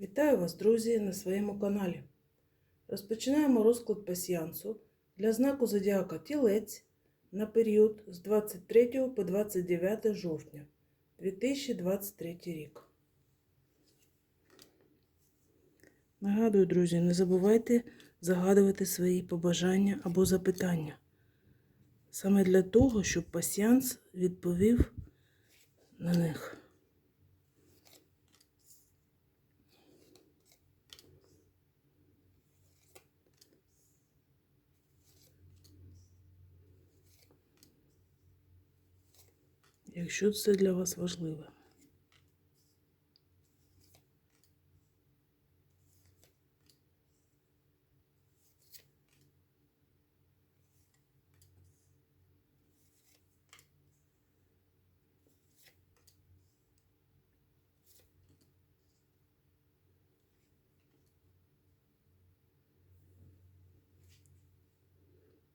Вітаю вас, друзі, на своєму каналі. Розпочинаємо розклад пасіянсу для знаку зодіака Тілець на період з 23 по 29 жовтня 2023 рік. Нагадую, друзі, не забувайте загадувати свої побажання або запитання. Саме для того, щоб пасіянс відповів на них. Якщо це для вас важливо.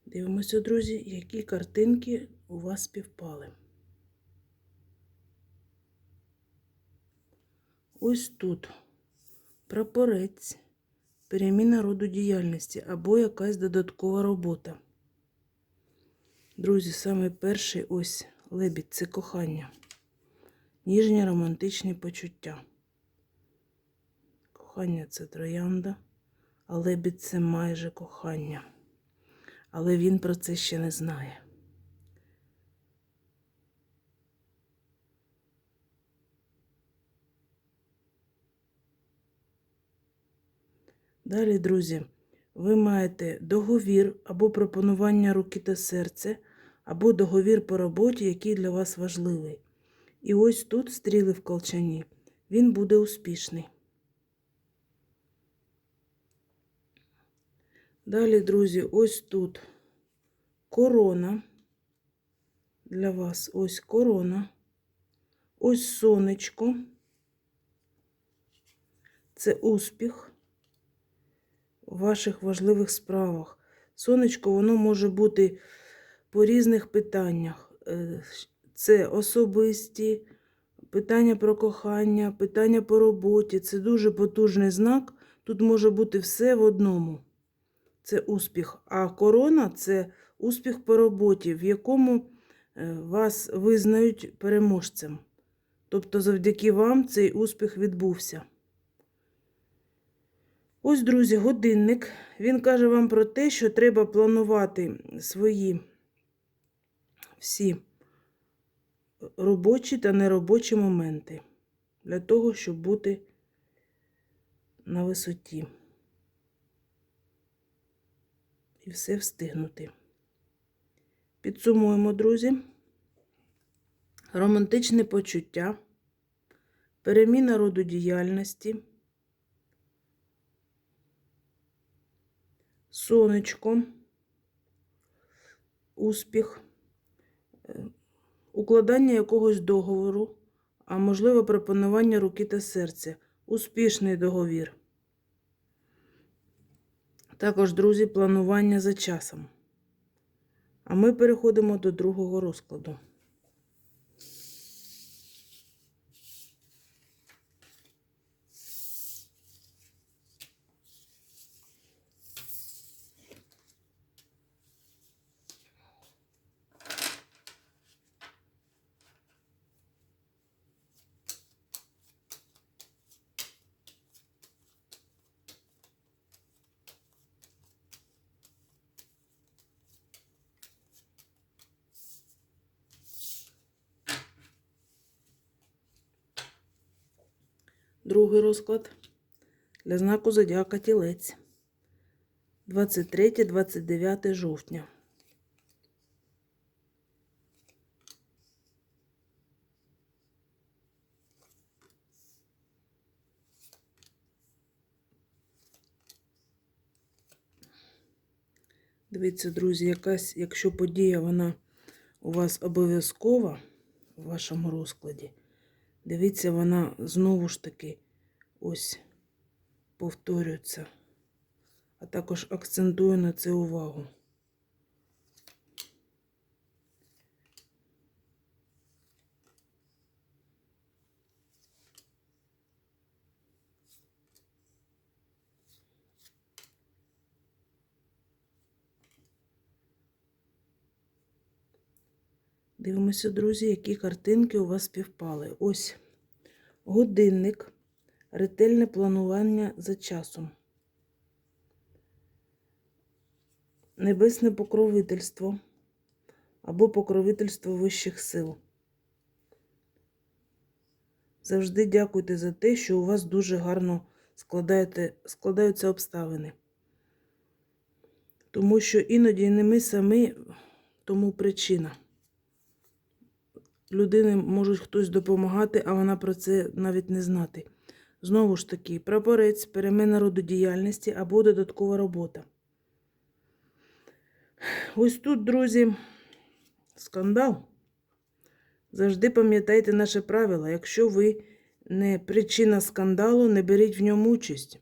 Дивимося, друзі, які картинки у вас співпали. Ось тут прапорець, переміна роду діяльності або якась додаткова робота. Друзі, саме перший ось лебідь це кохання, ніжні романтичні почуття. Кохання це троянда, а лебідь це майже кохання. Але він про це ще не знає. Далі, друзі, ви маєте договір або пропонування руки та серця, або договір по роботі, який для вас важливий. І ось тут стріли в колчані, він буде успішний. Далі, друзі, ось тут корона. Для вас ось корона. Ось сонечко. Це успіх у ваших важливих справах. Сонечко, воно може бути по різних питаннях. Е, Це особисті, питання про кохання, питання по роботі. Це дуже потужний знак. Тут може бути все в одному. Це успіх. А корона це успіх по роботі, в якому е, вас визнають переможцем. Тобто, завдяки вам цей успіх відбувся. Ось, друзі, годинник. Він каже вам про те, що треба планувати свої всі робочі та неробочі моменти для того, щоб бути на висоті. І все встигнути. Підсумуємо, друзі. Романтичне почуття, переміна роду діяльності. Сонечко, успіх, е, укладання якогось договору, а можливо, пропонування руки та серця, успішний договір. Також, друзі, планування за часом. А ми переходимо до другого розкладу. Другий розклад для знаку Зодіака Тілець. 23-29 жовтня. Дивіться, друзі, якась, якщо подія вона у вас обов'язкова у вашому розкладі, дивіться, вона знову ж таки ось повторюється. А також акцентую на це увагу. Дивимося, друзі, які картинки у вас співпали. Ось годинник, ретельне планування за часом. Небесне покровительство або покровительство вищих сил. Завжди дякуйте за те, що у вас дуже гарно складаються обставини. Тому що іноді не ми самі тому причина. Людини можуть хтось допомагати, а вона про це навіть не знати. Знову ж таки, прапорець, перемена роду діяльності або додаткова робота. Ось тут, друзі, скандал. Завжди пам'ятайте наше правило. Якщо ви не причина скандалу, не беріть в ньому участь.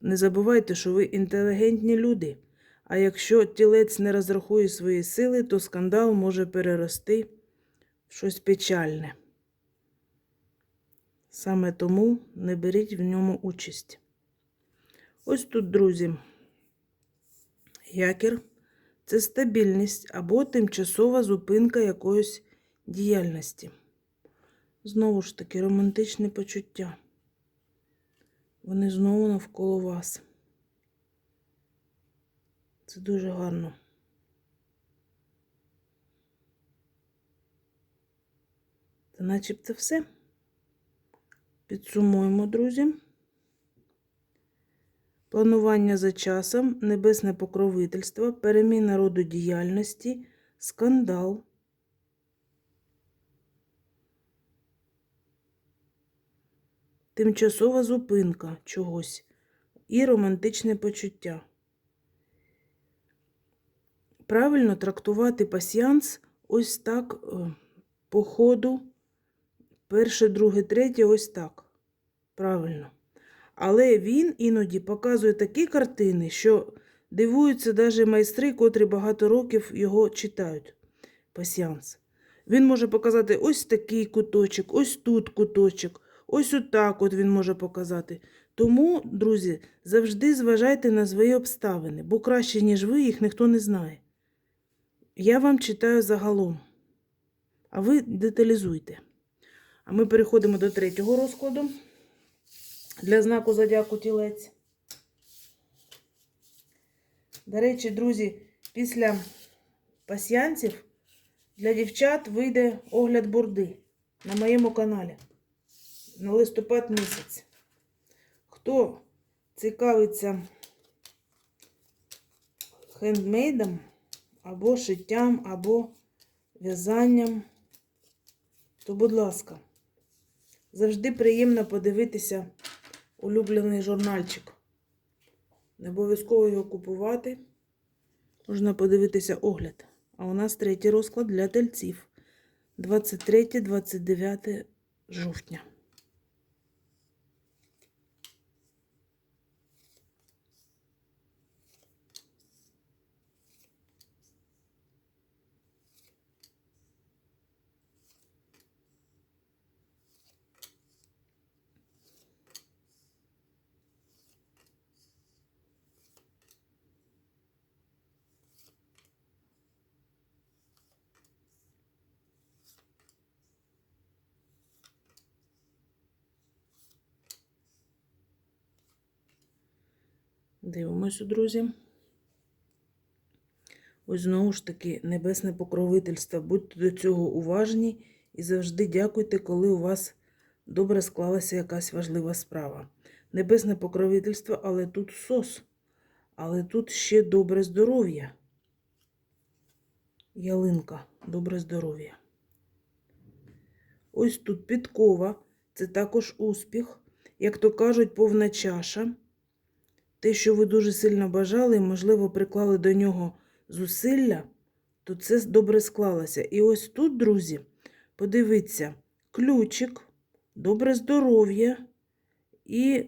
Не забувайте, що ви інтелігентні люди. А якщо тілець не розрахує свої сили, то скандал може перерости щось печальне. Саме тому не беріть в ньому участь. Ось тут, друзі, якір це стабільність або тимчасова зупинка якоїсь діяльності. Знову ж таки, романтичні почуття. Вони знову навколо вас. Це дуже гарно. Та начебто все. Підсумуємо, друзі. Планування за часом, небесне покровительство, переміна роду діяльності, скандал. Тимчасова зупинка чогось і романтичне почуття. Правильно трактувати пасіянс ось так е, по ходу. Перше, друге, третє, ось так. Правильно. Але він іноді показує такі картини, що дивуються навіть майстри, котрі багато років його читають. Пасіянс. Він може показати ось такий куточок, ось тут куточок, ось отак от він може показати. Тому, друзі, завжди зважайте на свої обставини, бо краще, ніж ви, їх ніхто не знає. Я вам читаю загалом, а ви деталізуйте. А ми переходимо до третього розкладу для знаку зодіаку тілець. До речі, друзі, після пасіянців для дівчат вийде огляд бурди на моєму каналі на листопад місяць. Хто цікавиться хендмейдом, або шиттям, або в'язанням, то, будь ласка, завжди приємно подивитися улюблений журнальчик. Не обов'язково його купувати. Можна подивитися огляд. А у нас третій розклад для тельців 23-29 жовтня. Дивимося, друзі. Ось знову ж таки небесне покровительство. Будьте до цього уважні і завжди дякуйте, коли у вас добре склалася якась важлива справа. Небесне покровительство, але тут сос. Але тут ще добре здоров'я. Ялинка, добре здоров'я. Ось тут підкова, це також успіх. Як то кажуть, повна чаша. Те, що ви дуже сильно бажали, і, можливо, приклали до нього зусилля, то це добре склалося. І ось тут, друзі, подивіться, ключик, добре здоров'я і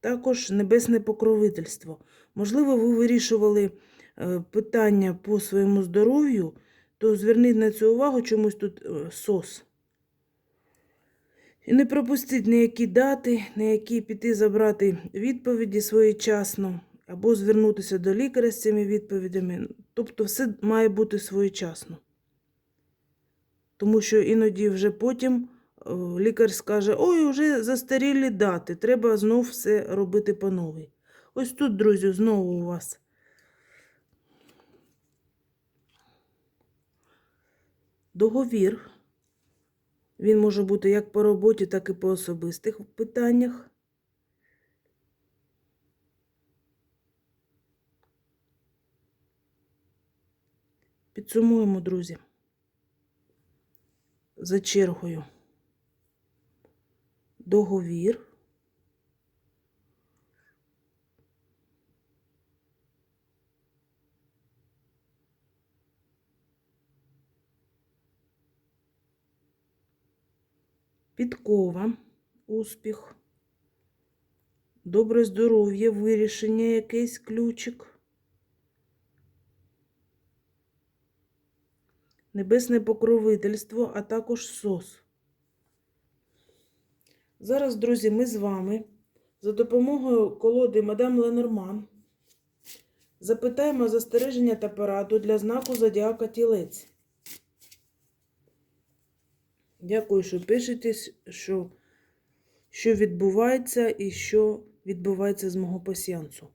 також небесне покровительство. Можливо, ви вирішували е, питання по своєму здоров'ю, то зверніть на цю увагу чомусь тут е, сос. І не пропустіть ніякі дати, ніякі піти забрати відповіді своєчасно, або звернутися до лікаря з цими відповідями. Тобто все має бути своєчасно. Тому що іноді вже потім е, лікар скаже: ой, вже застарілі дати, треба знов все робити по новій. Ось тут, друзі, знову у вас. Договір. Він може бути як по роботі, так і по особистих питаннях. Підсумуємо, друзі. За чергою. Договір. Підкова, успіх, добре здоров'я, вирішення якийсь ключик. Небесне покровительство, а також сос. Зараз, друзі, ми з вами за допомогою колоди Мадам Ленорман запитаємо застереження та пораду для знаку Зодіака Тілець. Дякую, що пишете, що, що відбувається і що відбувається з мого пасіянсу.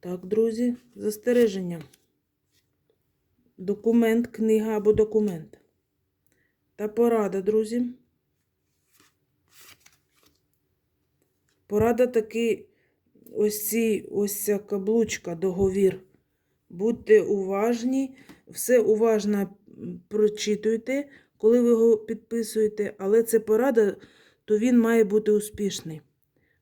Так, друзі, застереження. Документ, книга або документ. Та порада, друзі. Порада таки ось ці, ось ця каблучка, договір. Будьте уважні, все уважно прочитуйте, коли ви його підписуєте, але це порада, то він має бути успішний.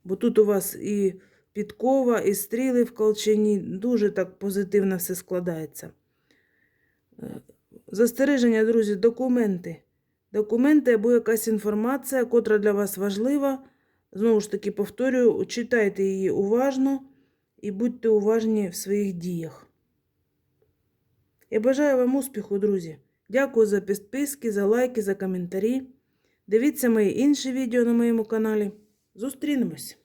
Бо тут у вас і підкова, і стріли в колчині, дуже так позитивно все складається. Застереження, друзі, документи. Документи або якась інформація, котра для вас важлива. Знову ж таки, повторюю, читайте її уважно і будьте уважні в своїх діях. Я бажаю вам успіху, друзі. Дякую за підписки, за лайки, за коментарі. Дивіться мої інші відео на моєму каналі. Зустрінемось!